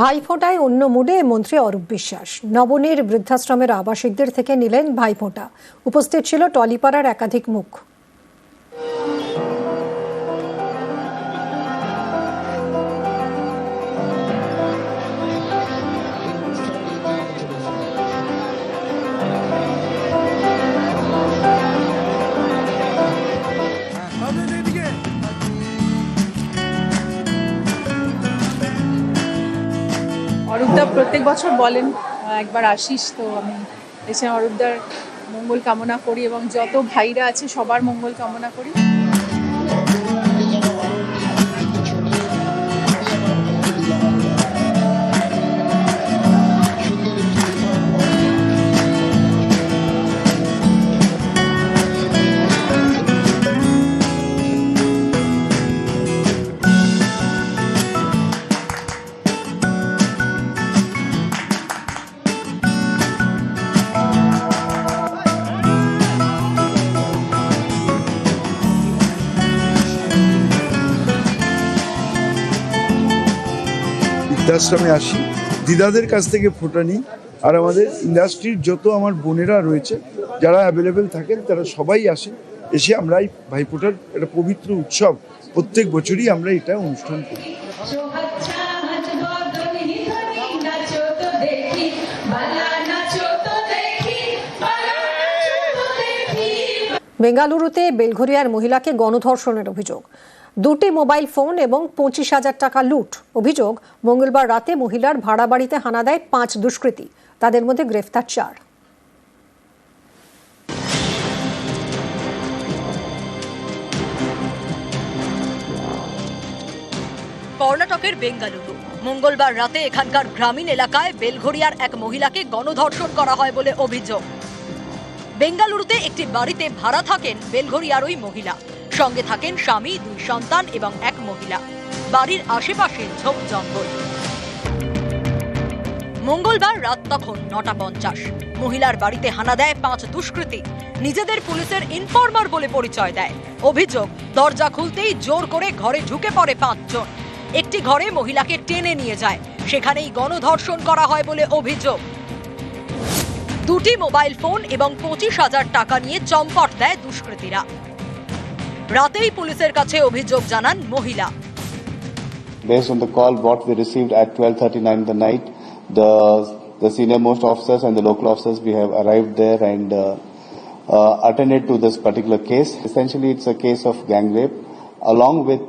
ভাইফোঁটায় অন্য মুডে মন্ত্রী অরূপ বিশ্বাস। নবনীর বৃদ্ধাশ্রমের আবাসিকদের থেকে নিলেন ভাইফোঁটা। উপস্থিত ছিল টলিপাড়ার একাধিক মুখ। অরূপদা প্রত্যেক বছর বলেন একবার আসিস তো আমি এসে অরূপদার মঙ্গল কামনা করি এবং যত ভাইরা আছে সবার মঙ্গল কামনা করি। বৃদ্ধাশ্রমে আসি। দিদাদের কাছ থেকে ফোটা নিই। আর আমাদের ইন্ডাস্ট্রির যত আমার বোনেরা রয়েছে, যারা অ্যাভেলেবেল থাকেন, তারা সবাই আসে এসে আমরা এই ভাইফোঁটার একটা পবিত্র উৎসব প্রত্যেক বছরই আমরা এটা অনুষ্ঠান করি। বেঙ্গালুরুতে বেলঘরিয়ার মহিলাকে গণধর্ষণের অভিযোগ। দুটি মোবাইল ফোন এবং পঁচিশ হাজার টাকা লুট অভিযোগ মঙ্গলবার রাতে মহিলার ভাড়া বাড়িতে হানা দেয় পাঁচ দুষ্কৃতী। তাদের মধ্যে গ্রেফতার চার। কর্ণাটকের বেঙ্গালুরু। মঙ্গলবার রাতে এখানকার গ্রামীণ এলাকায় বেলঘরিয়ার এক মহিলাকে গণধর্ষণ করা হয় বলে অভিযোগ। বেঙ্গালুরুতে একটি বাড়িতে ভাড়া থাকেন বেলঘরিয়ার ওই মহিলা। সঙ্গে থাকেন স্বামী, দুই সন্তান এবং এক মহিলা। বাড়ির আশেপাশে ঝোপ জঙ্গল। মঙ্গলবার রাত তখন নটা পঞ্চাশ। মহিলার বাড়িতে হানা দেয় পাঁচ দুষ্কৃতী। নিজেদের পুলিশের ইনফরমার বলে পরিচয় দেয়। অভিযোগ, দরজা খুলতেই জোর করে ঘরে ঢুকে পড়ে পাঁচজন। একটি ঘরে মহিলাকে টেনে নিয়ে যায়। সেখানেই গণধর্ষণ করা হয় বলে অভিযোগ। দুটি মোবাইল ফোন এবং পঁচিশ হাজার টাকা নিয়ে চম্পট দেয় দুষ্কৃতীরা। রাতেই পুলিশের কাছে অভিযোগ জানান মহিলা Based on the call what we received at 12:39 in the night, the the senior most officers and the local officers we have arrived there and uh, uh, attended to this particular case. Essentially, it's a case of gang rape, along with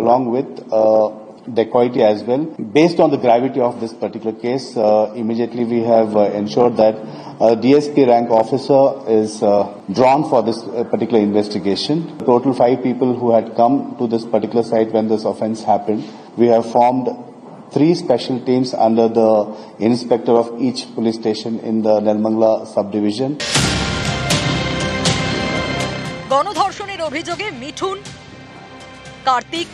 along with uh, dacoity as well. Based on the gravity of this particular case, uh, immediately we have uh, ensured that a DSP rank officer is uh, drawn for this uh, particular investigation. Total five people who had come to this particular site when this offense happened. We have formed three special teams under the inspector of each police station in the Nirmangla subdivision. গণধর্ষণের অভিযোগে মিঠুন কার্তিক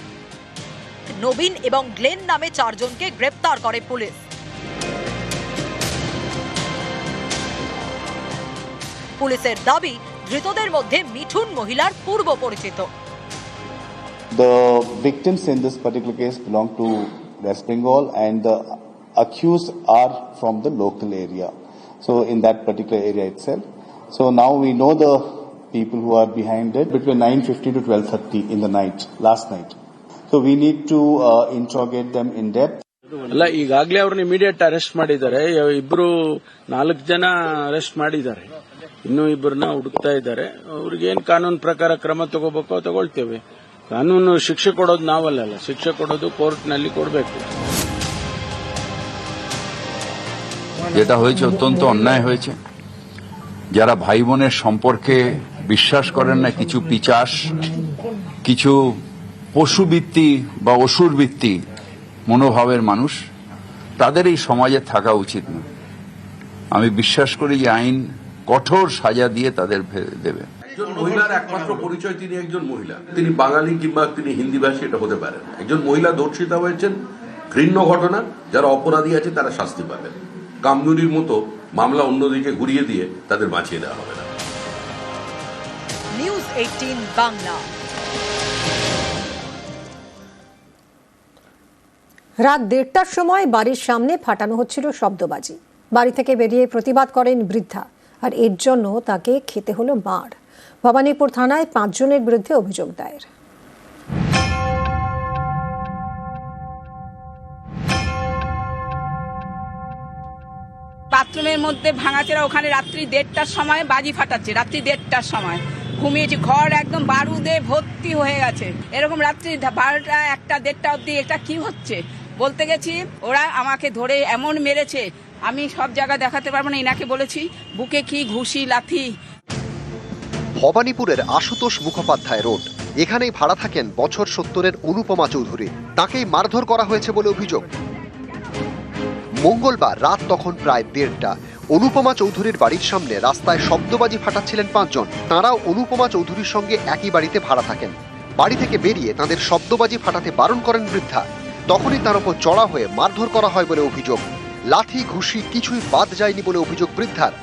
নবীন এবং Glenn নামে চারজনকে গ্রেপ্তার করে police পুলিশের দাবি ধৃতদের মধ্যে মিঠুন মহিলার পূর্ব পরিচিত The victims in this particular case belong to West Bengal and the accused are from the local area. So in that particular area itself. So now we know the people who are behind it between 9.50 to 12.30 in the night, last night. So we need to uh, interrogate them in depth. ಅಲ್ಲ ಈಗಾಗಲೇ ಅವ್ರನ್ನ immediate arrest ಮಾಡಿದ್ದಾರೆ ಇಬ್ರು ನಾಲ್ಕು ಜನ arrest ಮಾಡಿದ್ದಾರೆ ಇನ್ನೂ ಇಬ್ಬರನ್ನ ಹುಡುಕ್ತಾ ಇದ್ದಾರೆ ಅವ್ರಿಗೇನ್ ಕಾನೂನು ಪ್ರಕಾರ ಕ್ರಮ ತಗೋಬೇಕೋ ತಗೊಳ್ತೇವೆ ಕಾನೂನು ಶಿಕ್ಷೆ ಕೊಡೋದು ನಾವಲ್ಲ ಶಿಕ್ಷೆ ಕೊಡೋದು ಕೋರ್ಟ್ನಲ್ಲಿ ಕೊಡಬೇಕು যেটা হয়েছে অত্যন্ত অন্যায় হয়েছে যারা ভাই বোনের সম্পর্কে বিশ্বাস করেন না কিছু পিচাস কিছু পশুবৃত্তি বা অসুরবৃত্তি মনোভাবের মানুষ তাদের এই সমাজে থাকা উচিত না। আমি বিশ্বাস করি যে আইন কঠোর সাজা দিয়ে তাদের ফেলে দেবে। একজন মহিলার একমাত্র পরিচয় তিনি একজন মহিলা। তিনি বাঙালি কিংবা তিনি হিন্দিভাষী এটা হতে পারেন একজন মহিলা ধর্ষিতা হয়েছেন ঘৃণ্য ঘটনা যারা অপরাধী আছে তারা শাস্তি পাবেন কামদুরির মতো মামলা অন্যদিকে ঘুরিয়ে দিয়ে তাদের বাঁচিয়ে দেওয়া হবে না। News eighteen Bangla. রাত দেড়টার সময় বাড়ির সামনে ফাটানো হচ্ছিল শব্দবাজি। বাড়ি থেকে বেরিয়ে প্রতিবাদ করেন বৃদ্ধা, আর এর জন্য তাকে খেতে হলো মার। ভবানীপুর থানায় পাঁচজনের বিরুদ্ধে অভিযোগ দায়ের। বাথরুমের মধ্যে ভাঙাচেরা ওখানে রাত্রি দেড়টার সময় বাজি ফাটাচ্ছে, রাত্রি দেড়টার সময়। ঘুমিয়েছি, ঘর একদম বারুদে ভর্তি হয়ে গেছে। এরকম রাত্রি বারোটা, একটা দেড়টা অবধি এটা কি হচ্ছে? বলতে গেছি, ওরা আমাকে ধরে এমন মেরেছে, আমি সব জায়গা দেখাতে পারব না ইনাকে বলেছি, বুকে কি ঘুষি, লাথি। ভবানীপুরের আশুতোষ মুখোপাধ্যায় রোড, এখানেই ভাড়া থাকেন বছর সত্তরের অনুপমা চৌধুরী, তাকেই মারধর করা হয়েছে বলে অভিযোগ। মঙ্গলবার রাত তখন প্রায় দেড়টা, অনুপমা চৌধুরীর বাড়ির সামনে রাস্তায় শব্দবাজি ফাটাচ্ছিলেন পাঁচজন, তাঁরাও অনুপমা চৌধুরীর সঙ্গে একই বাড়িতে ভাড়া থাকেন। বাড়ি থেকে বেরিয়ে তাদের শব্দবাজি ফাটাতে বারণ করেন বৃদ্ধা। তখনই তার উপর চড়া হয়ে মারধর করা হয় বলে অভিযোগ। লাথি, ঘুষি কিছুই বাদ যায়নি বলে অভিযোগ বৃদ্ধার।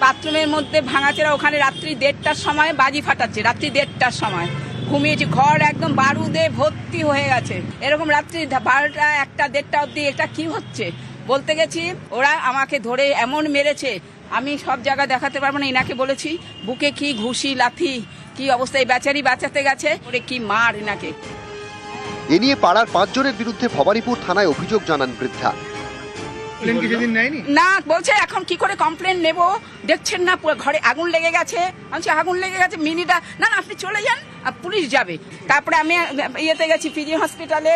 বাথরুমের মধ্যে ভাঙাচেরা ওখানে রাত্রি দেড়টার সময় বাজি ফাটাচ্ছে, রাত্রি দেড়টার সময়। ঘুমিয়েছি, ঘর একদম বারুদে ভর্তি হয়ে গেছে। এরকম রাত্রি বারোটা, একটা, দেড়টা অবধি এটা কি হচ্ছে? বলতে গেছি, ওরা আমাকে ধরে এমন মেরেছে, আমি সব জায়গা দেখাতে পারব না, এনাকে বলেছি, বুকে কি ঘুষি, লাথি, কি অবস্থায় বেচারি বাঁচাতে গেছে, ওরে কি মার ইনাকে এ নিয়ে পাড়ার পাঁচজনের বিরুদ্ধে ভবানীপুর থানায় অভিযোগ জানান বৃদ্ধা। না বলছে এখন কি করে কমপ্লেন নেব? দেখছেন না ঘরে আগুন লেগে গেছে। আমি বলছি, আগুন লেগে গেছে মিনিটা না না আপনি চলে যান আর পুলিশ যাবে। তারপরে আমি ইয়েতে গেছি পিজি হসপিটালে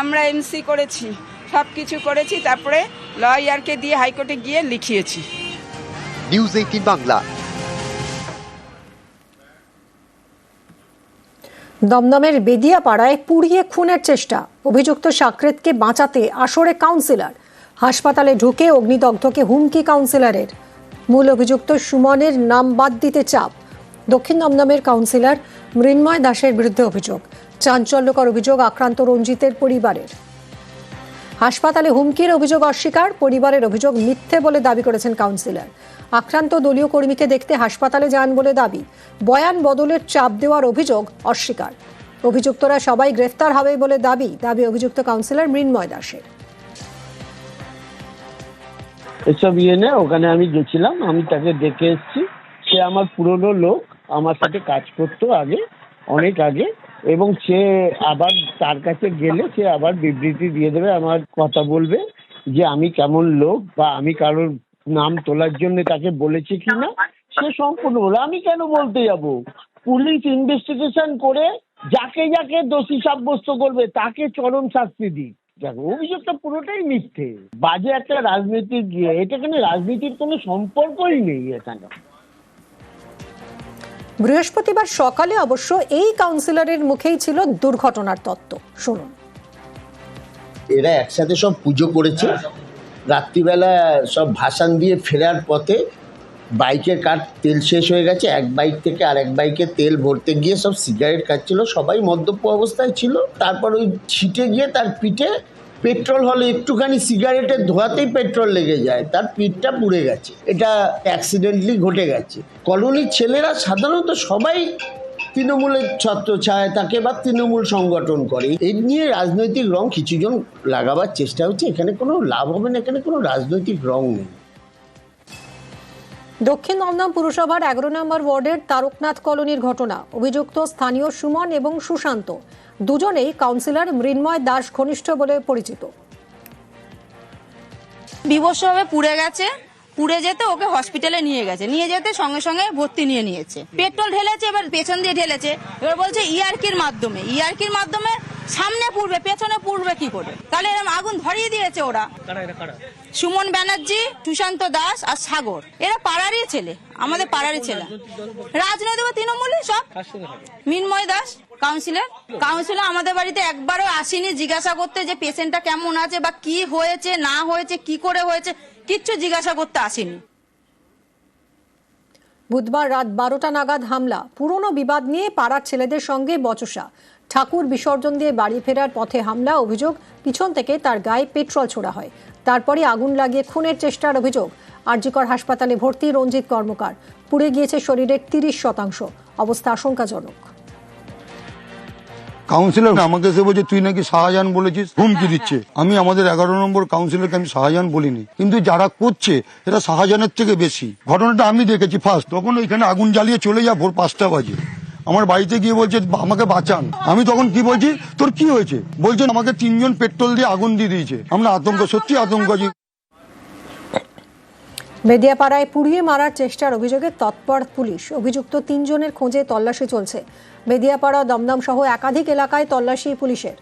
আমরা এমসি করেছি সব কিছু করেছি। তারপরে লয়ারকে দিয়ে হাইকোর্টে গিয়ে লিখিয়েছি। News eighteen Bangla. দমদমের বেদিয়াপাড়ায় পুড়িয়ে খুনের চেষ্টা। অভিযুক্ত সাকরেতকে বাঁচাতে আসরে কাউন্সিলর। হাসপাতালে ঢুকে অগ্নিদগ্ধকে হুমকি কাউন্সিলরের। মূল অভিযুক্ত সুমনের নাম বাদ দিতে চাপ। দক্ষিণ দমদমের কাউন্সিলর মৃন্ময় দাসের বিরুদ্ধে অভিযোগ। চাঞ্চল্যকর অভিযোগ আক্রান্ত রঞ্জিতের পরিবারের। হাসপাতালে হুমকির অভিযোগ অস্বীকার, পরিবারের অভিযোগ মিথ্যে বলে দাবি করেছেন কাউন্সিলর। আক্রান্ত দলীয় কর্মীকে দেখতে হাসপাতালে যান বলে দাবি। বয়ান বদলের চাপ দেওয়ার অভিযোগ অস্বীকার। অভিযুক্তরা সবাই গ্রেফতার হবে বলে দাবি দাবি অভিযুক্ত কাউন্সিলর মৃন্ময় দাসের। এসব ইয়ে নেই ওখানে আমি গেছিলাম, আমি তাকে দেখে এসেছি। সে আমার পুরনো লোক, আমার সাথে কাজ করতো আগে, অনেক আগে, এবং সে আবার তার কাছে গেলে সে আবার বিবৃতি দিয়ে দেবে, আমার কথা বলবে যে আমি কেমন লোক বা আমি কারোর নাম তোলার জন্য তাকে বলেছে কি না সে সম্পূর্ণ বলে আমি কেন বলতে যাব? পুলিশ ইনভেস্টিগেশন করে যাকে যাকে দোষী সাব্যস্ত করবে তাকে চরম শাস্তি দিক। দেখো অভিযোগটা পুরোটাই মিথ্যে। বাজে একটা রাজনীতির গিয়ে এটা এখানে রাজনীতির কোনো সম্পর্কই নেই এখানে। বৃহস্পতিবার সকালে অবশ্য এই কাউন্সিলরের মুখেই ছিল দুর্ঘটনার তত্ত্ব। শুনুন। এরা একসাথে সব পুজো করেছে। রাত্রিবেলা সব ভাসান দিয়ে ফেরার পথে বাইকের কাঠ তেল শেষ হয়ে গেছে, এক বাইক থেকে আর এক বাইকে তেল ভরতে গিয়ে সব সিগারেট খাচ্ছিল, সবাই মদ্যপ অবস্থায় ছিল। তারপর ওই ছিটে গিয়ে তার পিঠে পেট্রোল হলে একটুখানি সিগারেটের ধোয়াতেই পেট্রোল লেগে যায়, তার পিঠটা পুড়ে গেছে। এটা অ্যাক্সিডেন্টলি ঘটে গেছে। কলোনির ছেলেরা সাধারণত সবাই তৃণমূলের ছত্র ছায় তাকে বা তৃণমূল সংগঠন করে এই নিয়ে রাজনৈতিক রং কিছুজন লাগাবার চেষ্টা হচ্ছে। এখানে কোনো লাভ হবে না এখানে কোনো রাজনৈতিক রং নেই। দক্ষিণ দমদম পুরসভার এগারো নম্বর ওয়ার্ডের তারকনাথ কলোনির ঘটনা। অভিযুক্ত স্থানীয় সুমন এবং সুশান্ত দুজনেই কাউন্সিলর মৃন্ময় দাস ঘনিষ্ঠ বলে পরিচিত। বিভৎসভাবে পুড়ে গেছে। পুড়ে যেতে ওকে হসপিটালে নিয়ে গেছে। নিয়ে যেতে সঙ্গে সঙ্গে ভর্তি নিয়ে নিয়েছে। পেট্রোল ঢেলেছে এবার পেছন দিয়ে ঢেলেছে। এবার বলছে ইয়ারকির মাধ্যমে। ইয়ারকির মাধ্যমে সামনে পুড়বে পেছনে পুড়বে কি করে? তাহলে এরকম আগুন ধরিয়ে দিয়েছে ওরা। সুমন ব্যানার্জি সুশান্ত দাস আর সাগর। এরা পাড়ারই ছেলে আমাদের পাড়ারই ছেলে। রাজনৈতিক তৃণমূলই সব। মিনময় দাস কাউন্সিলর কাউন্সিলর আমাদের বাড়িতে একবারও আসেনি। জিজ্ঞাসা করতে যে পেশেন্টটা কেমন আছে বা কি হয়েছে না হয়েছে কি করে হয়েছে। কিচ্ছু জিজ্ঞাসা করতে আসেনি। বুধবার রাত বারোটা নাগাদ হামলা, পুরনো বিবাদ নিয়ে পাড়ার ছেলেদের সঙ্গে বচসা। ঠাকুর বিসর্জন দিয়ে বাড়ি ফেরার পথে হামলা অভিযোগ, পিছন থেকে তার গায়ে পেট্রোল ছোড়া হয়। তারপরে আগুন লাগিয়ে খুনের চেষ্টার অভিযোগ। আরজিকর হাসপাতালে ভর্তি রঞ্জিত কর্মকার। পুড়ে গিয়েছে শরীরের তিরিশ শতাংশ। অবস্থা আশঙ্কাজনক। কাউন্সিলর আমাকে এসে বলছে তুই নাকি শাহজাহান বলেছিস? হুমকি দিচ্ছে। আমি আমাদের এগারো নম্বর কাউন্সিলরকে আমি শাহজাহান বলিনি। কিন্তু যারা করছে এটা শাহজাহানের থেকে বেশি। ঘটনাটা আমি দেখেছি ফার্স্ট তখন ওইখানে আগুন জ্বালিয়ে চলে যা ভোর পাঁচটা বাজে। আমার বাড়িতে গিয়ে বলছে আমাকে বাঁচান। আমি তখন কি বলছি তোর কি হয়েছে? বলছেন আমাকে তিনজন পেট্রোল দিয়ে আগুন দিয়ে দিয়েছে। আমরা আতঙ্ক সত্যি আতঙ্ক আছি মেদিয়াপাড়ায় পুড়িয়ে মারার চেষ্টার অভিযোগে তৎপর পুলিশ। অভিযুক্ত তিনজনের খোঁজে তল্লাশি চলছে। মেদিয়াপাড়া দমদম সহ একাধিক এলাকায় তল্লাশি পুলিশের।